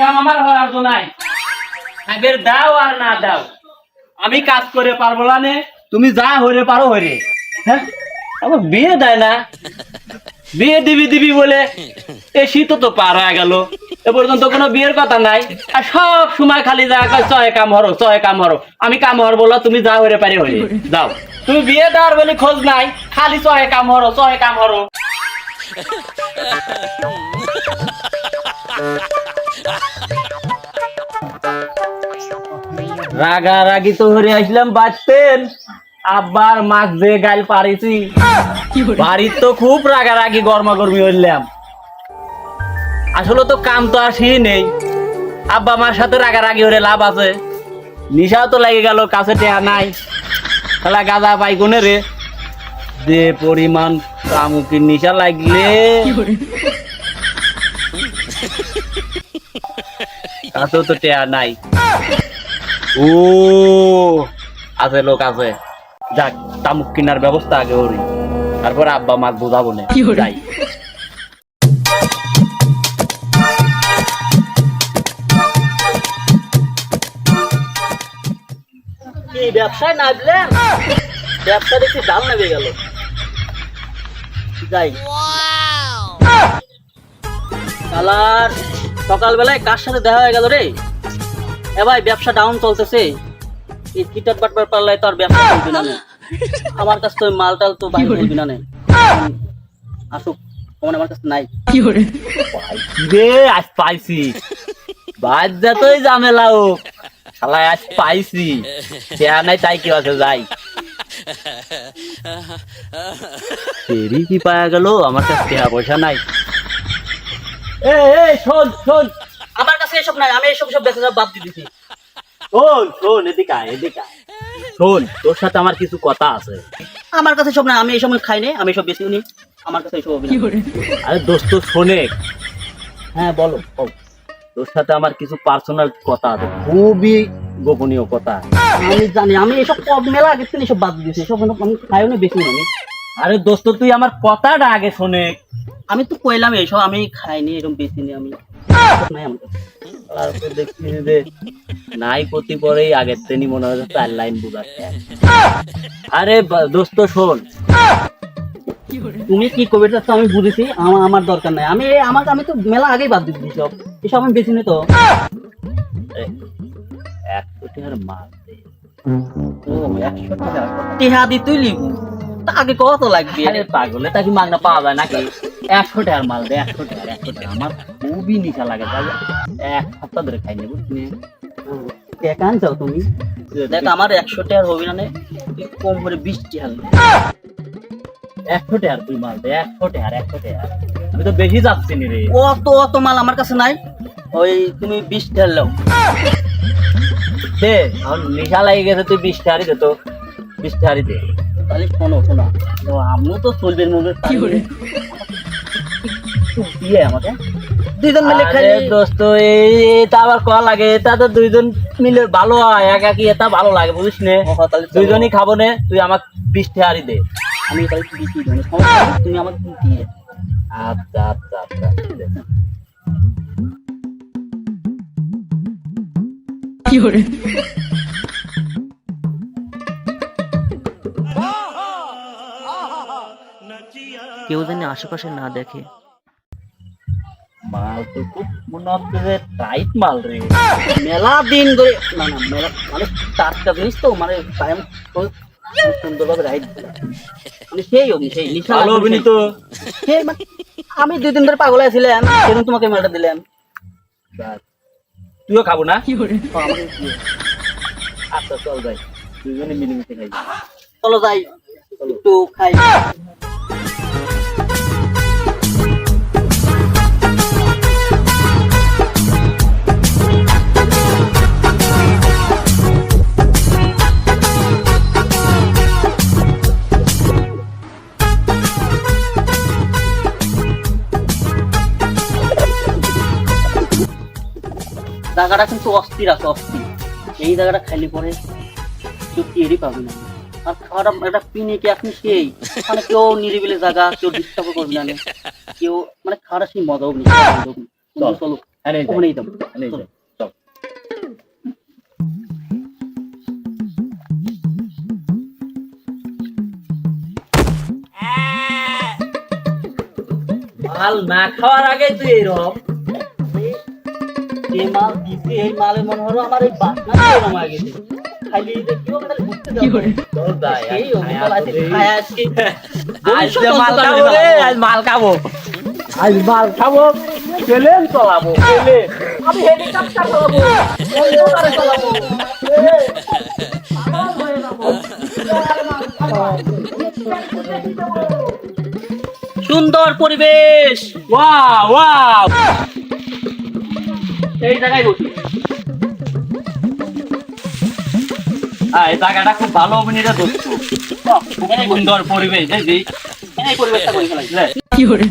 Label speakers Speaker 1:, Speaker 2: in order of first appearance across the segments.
Speaker 1: কাম আমার হওয়ার তো নাই। আগের দাও আর না দাও। আমি কাজ করে পারব না তুমি যা হরে পারো হরে হ্যাঁ? আমার বিয়ে দেয় না। বিয়ে দিবি দিবি বলে এ শীত তো পার হয়ে গেল। এ পর্যন্ত কোনো বিয়ের কথা নাই। আর সব সময় খালি যা চয় কাম হরো, চয় কাম হরো। আমি কাম হর বলো তুমি যা হরে পারি হরে যাও। তুমি বিয়ে দেওয়ার বলে খোঁজ নাই। খালি চয় কাম হরো, চয় কাম হরো। রাগারাগি তো হরে আসলাম বাঁচতেন আব্বার মাছ যে গাল পারিছি। বাড়ির তো খুব রাগারাগি গরমা গরমি হইলাম। আসলে তো কাম তো আসি নেই। আব্বা মার সাথে রাগারাগি হরে লাভ আছে। নিশাও তো লেগে গেল, কাছে টেয়া নাই। তাহলে গাদা পাই কোনে রে। যে পরিমাণ কামুকির নিশা লাগলে। কাছেও তো টেয়া নাই। ও। আছে লোক আছে। যাক তামুক কেনার ব্যবস্থা আগে ওরি তারপর আব্বা মাছ বোঝাবো না যাই। কি ব্যবসায় নামলেন ব্যবসা দেখছি দাম নেমে গেল। যাই। কালার। সকালবেলায় কার সাথে দেখা হয়ে গেল রে? এ ভাই ব্যবসা ডাউন চলতেছে। এই কিটার বাটবার পাল্লাই তো আর ব্যবসা চলবে না আমার কাছে তো মাল টাল তো বাইরে বলবি না আসুক তোমার আমার কাছে নাই। রে আজ পাইছি। বাদ যতই ঝামেলা হোক। শালায় আজ পাইছি। দেয়া নাই তাই কি আছে যাই। তেরি কি পাওয়া গেল? আমার কাছে পয়সা নাই। এ এ শোন শোন। আমার কাছে এসব নাই আমি এসব সব বেচা বাদ দিয়ে দিছি। শোন শোন এদিকে আয় এদিকে আয়। শোন তোর সাথে আমার কিছু কথা আছে। আমার কাছে সব নাই আমি এই সময় খাই নি আমি এসব বেশি নি আমার কাছে না। আরে দোস্ত শোনে। হ্যাঁ বলো। তোর সাথে আমার কিছু পার্সোনাল কথা আছে খুবই গোপনীয় কথা। আমি জানি আমি এসব কব মেলা থেকে এসব বাদ দিয়েছি এসব আমি খাইও না বেশি আমি। আরে দোস্ত, তুই আমার কথাটা আগে শোনে। আমি তো কইলাম এইসব, আমি খাইনি, এরকম বেশি নি আমি। মনে আরে দোস্ত তুমি কি আমি আমার দরকার নাই। আমি আমি তো মেলা আগেই বাদ দিচ্ছি সব। এসব আমি বেশি নি তো। এক। টিহা দি তুই লিবু। তা আগে কত লাগবে? আরে পাগলে তা কি মাগনা পাওয়া যায় নাকি? একশো টাকার মাল দে একশো টাকা একশো টাকা আমার খুবই নিশা লাগে তাহলে এক সপ্তাহ ধরে খাইনি বুঝলি? টাকা আনছাও তুমি। দেখ আমার একশো টাকার হবি না কম করে বিশ টাকা। একশো টাকার তুই মাল দে একশো টাকার একশো টাকার। আমি তো বেশি যাচ্ছি নি রে। অত অত মাল আমার কাছে নাই। ওই তুমি বিশ টাকার লাও দে আমার নেশা লাগে গেছে তুই বিশ টাকারই দে তো। বিশ টাকারই দে। তাহলে শোনো শোনো। তো আমিও তো চলবে মুভে কি করে দিয়ে আমাকে। দুইজন মিলে খাই দোস্ত এটা আবার কয়া লাগে? এটা তো দুইজন মিলে ভালো হয় একা কি এটা ভালো লাগে বুঝিস নে? দুইজনই খাব নে তুই আমাকে বিশ টাকারই দে। আমি তাহলে কি তুমি আমাকে দিয়ে? আচ্ছা আচ্ছা আচ্ছা ঠিক আছে।
Speaker 2: কেউ যেন আশেপাশে না দেখে।
Speaker 1: মাল তো খুব মনে হচ্ছে যে টাইট মাল রে। মেলা দিন ধরে না না মেলা মানে টাটকা জিনিস তো মানে টাইম সুন্দরভাবে রাইট মানে সেই অগ্নি সেই
Speaker 3: ভালো অভিনীত।
Speaker 1: সেই। মানে আমি দুই দিন ধরে পাগল আছিলাম সেদিন তোমাকে মেলাটা দিলাম।
Speaker 3: তুইও খাব না?
Speaker 1: কি দিয়ে। আচ্ছা চল যাই। দুজনে মিলেমিশে খাই। চলো যাই। একটু খাই। জায়গাটা কিন্তু অস্থির আছে অস্থির। এই জায়গাটা খালি পরে কেউ টেরই পাবি না। আর খাওয়াটা একটা পিনিকে আপনি সেই? মানে কেউ নিরিবিলি জায়গা কেউ ডিস্টার্ব করবি না। কেউ মানে খাওয়াটা সেই মজাও নেই চলো। যাই,
Speaker 3: ওখানেই
Speaker 1: চল।
Speaker 3: মাল না খাওয়ার আগে তুই এরকম যে মাল দিছি এই মালে মনে হলো আমার এই বাসনা এরকম আগে খাইলে দেখিও তাহলে বুঝতে যাব।
Speaker 1: চল যাই,
Speaker 3: এই
Speaker 1: আজ
Speaker 3: আছে
Speaker 1: খায়
Speaker 3: আজকে।
Speaker 1: আজ মাল খাব রে, আজ মাল খাব। আজ মাল খাব প্লেন চালাবো
Speaker 3: আমি হেলিকপ্টার। সুন্দর পরিবেশ।
Speaker 1: Wow wow.
Speaker 3: এই জায়গায় বসি।
Speaker 1: আহ, এই জায়গাটা খুব ভালো অভিনেতা দোস্ত। খুব সুন্দর পরিবেশ দেখবি।
Speaker 3: এই পরিবেশটা করে?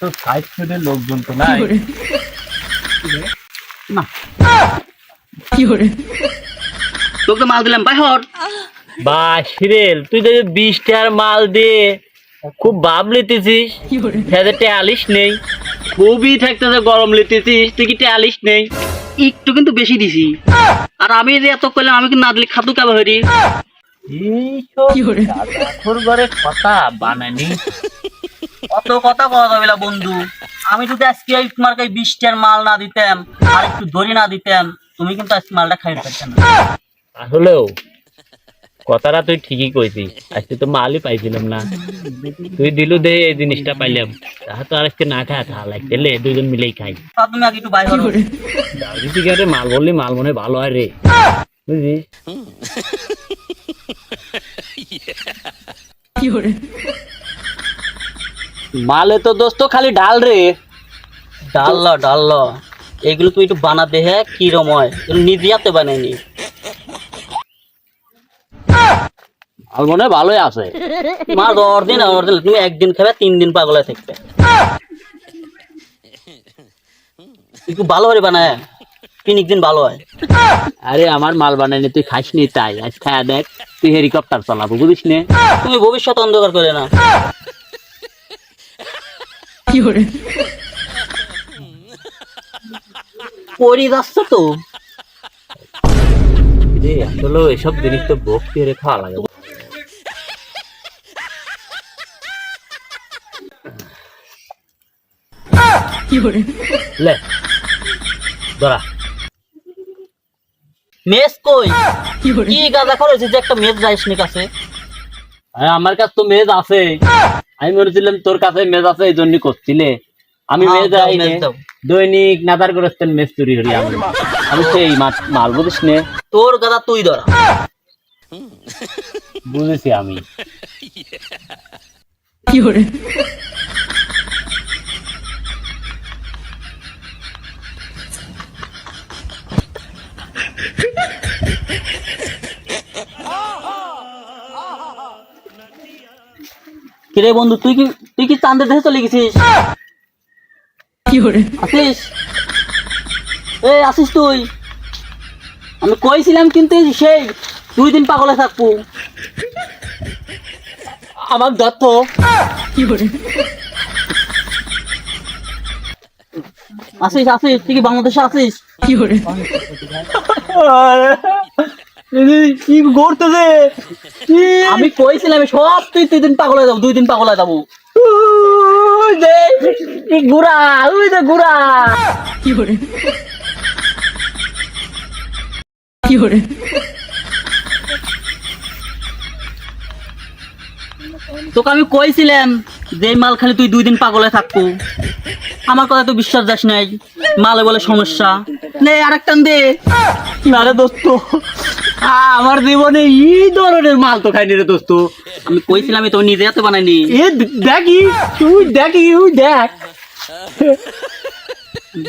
Speaker 1: তো সাইড সাইডের লোকজন তো নাই।
Speaker 3: না। তোকে মাল দিলাম ভাই হর।
Speaker 1: বা সিরেল তুই তো বিশ টাকার মাল দিয়ে খুব ভাব লিতেছিস টেয়ালিশ নেই। খুবই থাকতেছে গরম লিতেছিস তুই কি নেই?
Speaker 3: একটু কিন্তু বেশি দিছি। আর আমি যে এত করলাম আমি কিন্তু না দিলে কাবা হরি।
Speaker 1: কথা বানানি
Speaker 3: অত কথা কওয়া যাবে না বন্ধু। আমি যদি আজকে এই তোমার বিশটার মাল না দিতাম আর একটু দড়ি না দিতাম তুমি কিন্তু আজকে মালটা খাইতে পারতে না।
Speaker 1: আসলেও কথাটা তুই ঠিকই কইছিস আজকে তো মালই পাইছিলাম না। তুই দিলু দে এই জিনিসটা পাইলাম। তাহলে তো আর আজকে না খায় খা লাগতে লে দুজন মিলেই খাই।
Speaker 3: তা তুমি আগে একটু বাইরে হরো।
Speaker 1: রাজনীতি কি মাল বললি মাল মনে হয় ভালো হয় রে। বুঝিস মালে তো দোস্ত খালি ডাল রে।
Speaker 3: ডাল্লা ডাল্লা এগুলো তুমি একটু বানাতে হ্যাঁ কি রম হয় নিজে হাতে বানাইনি।
Speaker 1: মাল মনে ভালোই আছে।
Speaker 3: মা দশ দিন আর দিন তুমি একদিন খাবে তিন দিন পাগলা থাকবে। একটু ভালো করে বানায়। তিন দিন ভালো হয়।
Speaker 1: আরে আমার মাল বানাইনি তুই খাস নি তাই। আজ খায়া দেখ তুই হেলিকপ্টার চালাবো বুঝিস নে?
Speaker 3: তুমি ভবিষ্যৎ অন্ধকার করে না পরি যাচ্ছ তো।
Speaker 1: আসলে এসব জিনিস তো ভক্তি রে খাওয়া লাগে। লে ধরা।
Speaker 3: মেস কই? কি গাঁজা করেছে যে একটা মেজ যাইস নি কাছে?
Speaker 1: আরে আমার কাছে তো মেজ আছে। আমি বলেছিলাম তোর কাছে মেজ আছে এই জন্য করছিলে আমি
Speaker 3: হ্যাঁ,
Speaker 1: মেজ
Speaker 3: দাও।
Speaker 1: দৈনিক নাদার করেছেন মেজ চুরি হরি আমি। আমি সেই মাল বুঝিস নে।
Speaker 3: তোর গাদা তুই ধরা।
Speaker 1: বুঝেছি আমি।
Speaker 3: কিরে বন্ধু তুই কি তুই কি চান্দের দেশে চলে গেছিস? আসিস? এ আসিস তুই। আমি কইছিলাম কিন্তু সেই দুই দিন পাগলে থাকব।
Speaker 1: আমার দত্ত
Speaker 3: আসিস আসিস তুই কি বাংলাদেশে আসিস?
Speaker 1: কি করতেছে?
Speaker 3: আমি কইছিলাম সব তুই দুই দিন পাগলে যাব দুই দিন পাগলে যাব। কি গুড়া ওই যে গুড়া। তোকে আমি কইছিলাম যে মাল খালি তুই দুই দিন পাগলে থাকব। আমার কথা তো বিশ্বাস যাস নাই। মালে বলে সমস্যা। নে আরেকটান দে
Speaker 1: না রে দোস্ত। আমার জীবনে এই ধরনের মাল তো খাইনি রে দোস্ত।
Speaker 3: আমি কইছিলাম আমি তো নিজে হাতে বানাইনি।
Speaker 1: এ দেখি তুই দেখি তুই দেখ।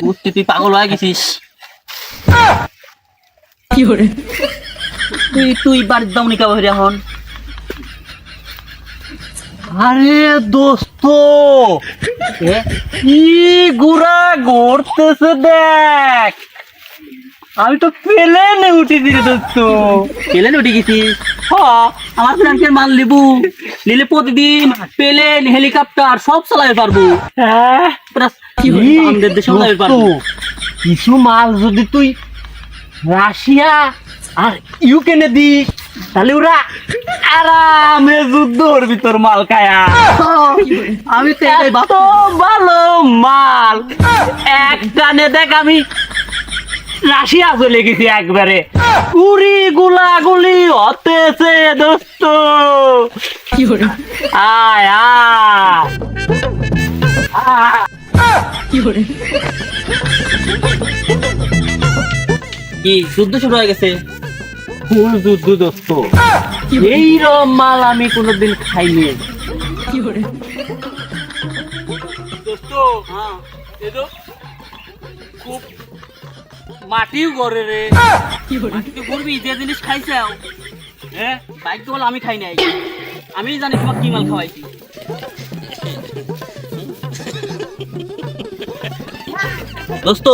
Speaker 3: বুঝছি তুই পাগল হয়ে গেছিস। তুই তুই বাড়ির দাম নিকা এখন?
Speaker 1: আরে দোস্ত কি গুড়া ঘুরতেছে দেখ। আমি তো প্লেনে উঠেছি রে দোস্ত।
Speaker 3: প্লেন উঠে গেছিস হ আমার ফ্রেন্ডকে মাল লিবু নিলে প্রতিদিন প্লেন হেলিকপ্টার সব চালাতে পারব।
Speaker 1: হ্যাঁ?
Speaker 3: আমাদের দেশে চালাতে পারব।
Speaker 1: কিছু মাল যদি তুই রাশিয়া আর ইউক্রেনে দিস তাহলে ওরা আরামে যুদ্ধ করবি তোর মাল খায়া।
Speaker 3: আমি তো
Speaker 1: এত ভালো মাল। এক টানে দেখ আমি রাশিয়া চলে গেছি একবারে। কুড়ি গুলা গুলি হতেছে দোস্ত। আয় আয়।
Speaker 3: কি যুদ্ধ শুরু হয়ে গেছে?
Speaker 1: ফুল যুদ্ধ দোস্ত। এইরকম মাল আমি কোনোদিন খাইনি। খুব মাটিও করে রে।
Speaker 3: তুই করবি যে জিনিস খাইছাও
Speaker 1: হ্যাঁ
Speaker 3: বাইক তো আমি খাই নাই। আমি জানি তোমার কি মাল খাওয়াইছি। দোস্ত,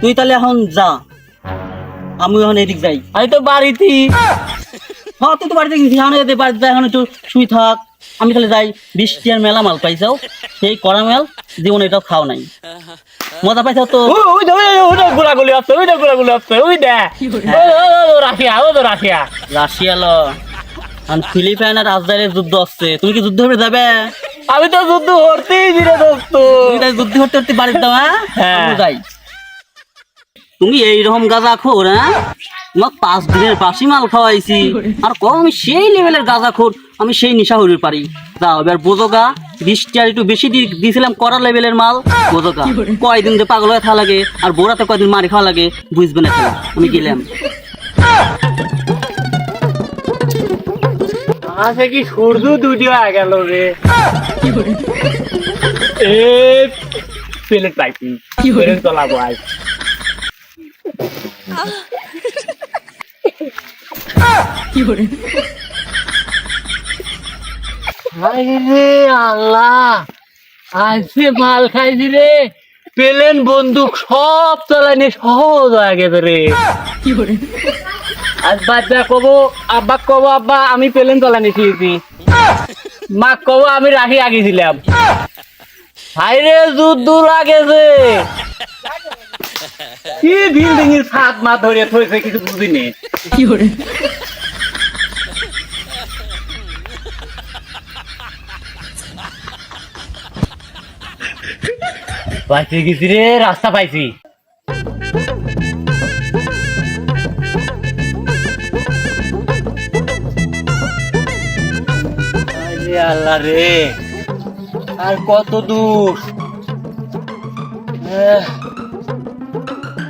Speaker 3: তুই তাহলে এখন যা। আমি এখন এদিক যাই।
Speaker 1: আমি তো বাড়িতে
Speaker 3: হ্যাঁ তুই তো বাড়িতে গেছিস এখন এদের বাড়িতে এখন একটু শুই থাক। আমি তাহলে যাই বৃষ্টি আর মেলা মাল পাইছাও সেই কড়া মেল জীবনে এটাও খাও নাই। মজা পাইছাও তো?
Speaker 1: ওই ওই দে, ওই দে, গোলাগুলি আছে ওই দে গোলাগুলি আছে ওই দে রাশিয়া ওই তো রাশিয়া।
Speaker 3: রাশিয়া ল। আর ফিলিপাইন আর রাজদারের যুদ্ধ আসছে তুমি কি যুদ্ধ হবে যাবে?
Speaker 1: আমি তো যুদ্ধ করতেই দিলে দোস্ত।
Speaker 3: যুদ্ধ করতে করতে বাড়িতে দাও হ্যাঁ?
Speaker 1: হ্যাঁ।
Speaker 3: যাই। তুমি এইরকম গাঁজা খোর হ্যাঁ? তোমার পাঁচ দিনের বাসি মাল খাওয়াইছি। আর কম আমি সেই লেভেলের গাঁজা খোর আমি সেই নিশা হইতে পারি। যাও এবার বোঝোগা বৃষ্টি আর একটু বেশি দিয়েছিলাম কড়া লেভেলের মাল বোঝোগা কয়দিন যে পাগল হয়ে খাওয়া লাগে আর বোরাতে কয়দিন মারি খাওয়া লাগে বুঝবে না আমি গেলাম।
Speaker 1: আছে কি সূর্য দুটি হয়ে গেল রে। এ প্লেট পাইছি। প্লেট চলাবো আজ। পেলেন বন্দুক সব সহজ হয়ে গেছে রে। আজ বাচ্চা কব, আব্বা কব, আব্বা, আমি পেলেন চালানি শিখেছি মা কব, আমি রাখি আগিয়েছিলাম হাই রে, যুদ্ধ লাগেছে। কি বিল্ডিং এর সাত মা ধরে থইছে কিছু বুঝিনি। পাইছি গেছি রে? রাস্তা পাইছি। আল্লাহ রে। আর কত দূর?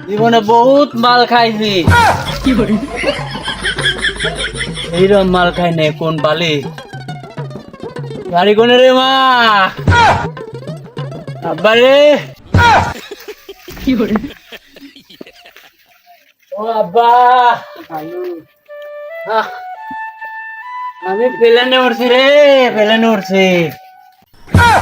Speaker 1: জীবনে বহুত মাল খাইছি। এইরকম মাল খাই নাই কোন বালি? গাড়ি কোনে রে মা! আব্বা রে! ও আব্বা! আমি প্লেনে উঠছি রে প্লেনে উঠছি আহ,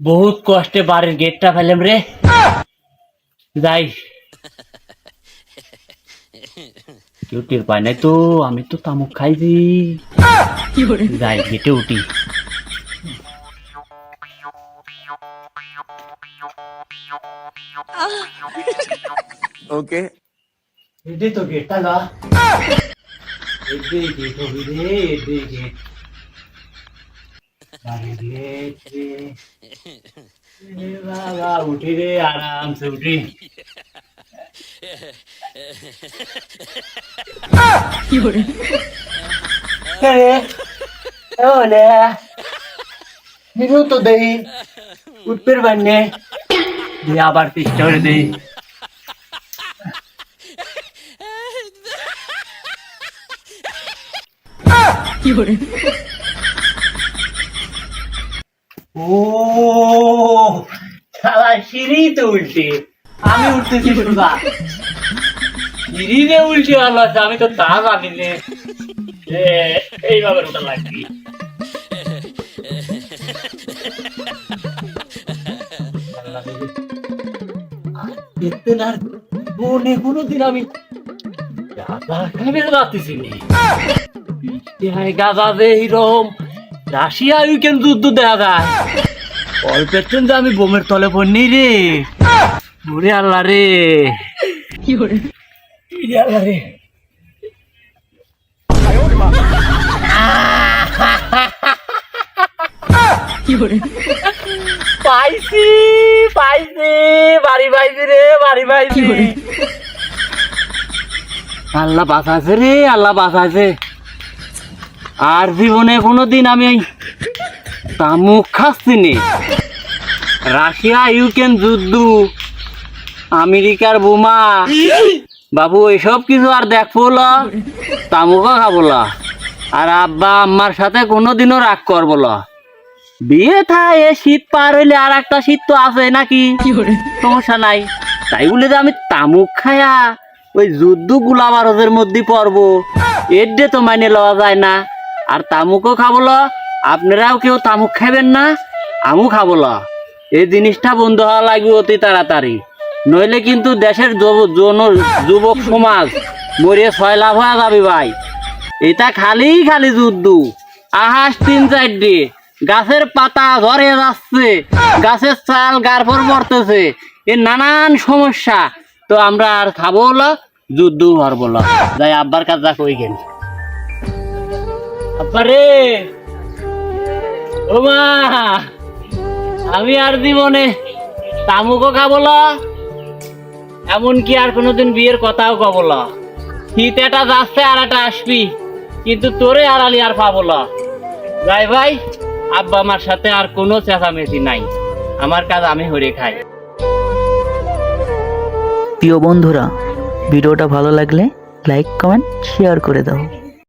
Speaker 1: বহুত কষ্টে বাড়ির গেটটা ফেলাম রে যাই কেউ টের পায় নাই তো আমি তো তামুক খাইছি যাই গেটে উঠি
Speaker 4: ওকে
Speaker 1: এডে তো গেটটা না এডে গেট হবি রে এডে গেট বাড়ির গেট রে এ বাবা উঠি রে আরাম সে উঠি রে ওলে নিরু তো দেই উঠপের বান্নে ও সারা সিঁড়ি উল্টে। আমি উঠতেছি সোজা সিঁড়ি যে উল্টে ভালো আছে আমি তো তা জানি না। এইভাবে ওটা লাগবে আমি গাঁদা খাইবে যাচ্ছি গাঁদা যে এইরকম রাশিয়া ইউক্রেন যুদ্ধ দেখা যায়। অল্পের জন্য আমি বোমের তলে পড়নি রে। ওরে আল্লাহ রে। ওরে? আল্লাহ রে। পাইছি পাইছি বাড়ি পাইছি রে বাড়ি পাইছি। আল্লাহ বাঁচাছে রে আল্লাহ বাঁচাছে আর জীবনে কোনোদিন আমি তামুক খাচ্ছি নি রাশিয়া ইউক্রেন যুদ্ধ আমেরিকার বোমা। বাবু এসব কিছু আর দেখব তামুকও খাব আর আব্বা আম্মার সাথে কোনোদিনও রাগ করব বিয়ে থা এ শীত পার হইলে আর একটা শীত তো আছে নাকি? সমস্যা নাই। তাই বলে যে আমি তামুক খায়া ওই যুদ্ধ গুলাবারদের মধ্যে পড়ব। এর তো মাইনে লওয়া যায় না। আর তামুকও খাব ল, আপনারাও কেউ তামুক খাবেন না আমু খাব ল। এই জিনিসটা বন্ধ হওয়া লাগবে অতি তাড়াতাড়ি। নইলে কিন্তু দেশের যুবক সমাজ মরিয়ে ছয় লাভ হয়ে যাবে ভাই। এটা খালি খালি যুদ্ধ। আহাস তিন চারটে গাছের পাতা ঝরে যাচ্ছে গাছের চাল গারপর পড়তেছে। এ নানান সমস্যা। তো আমরা আর খাব যুদ্ধ হরবো না যাই আব্বার কাজ যা কই আব্বা রে। ও মা, আমি আর জীবনে তামুকও খাবলা এমনকি আর কোনোদিন বিয়ের কথাও কবলা শীত এটা যাচ্ছে আর একটা আসবি, কিন্তু তোরে আড়ালি আর পাবো না যাই ভাই, আব্বা আমার সাথে আর কোনো চেঁচামেচি নাই। আমার কাজ আমি হরে খাই।
Speaker 2: প্রিয় বন্ধুরা, ভিডিওটা ভালো লাগলে লাইক, কমেন্ট শেয়ার করে দাও।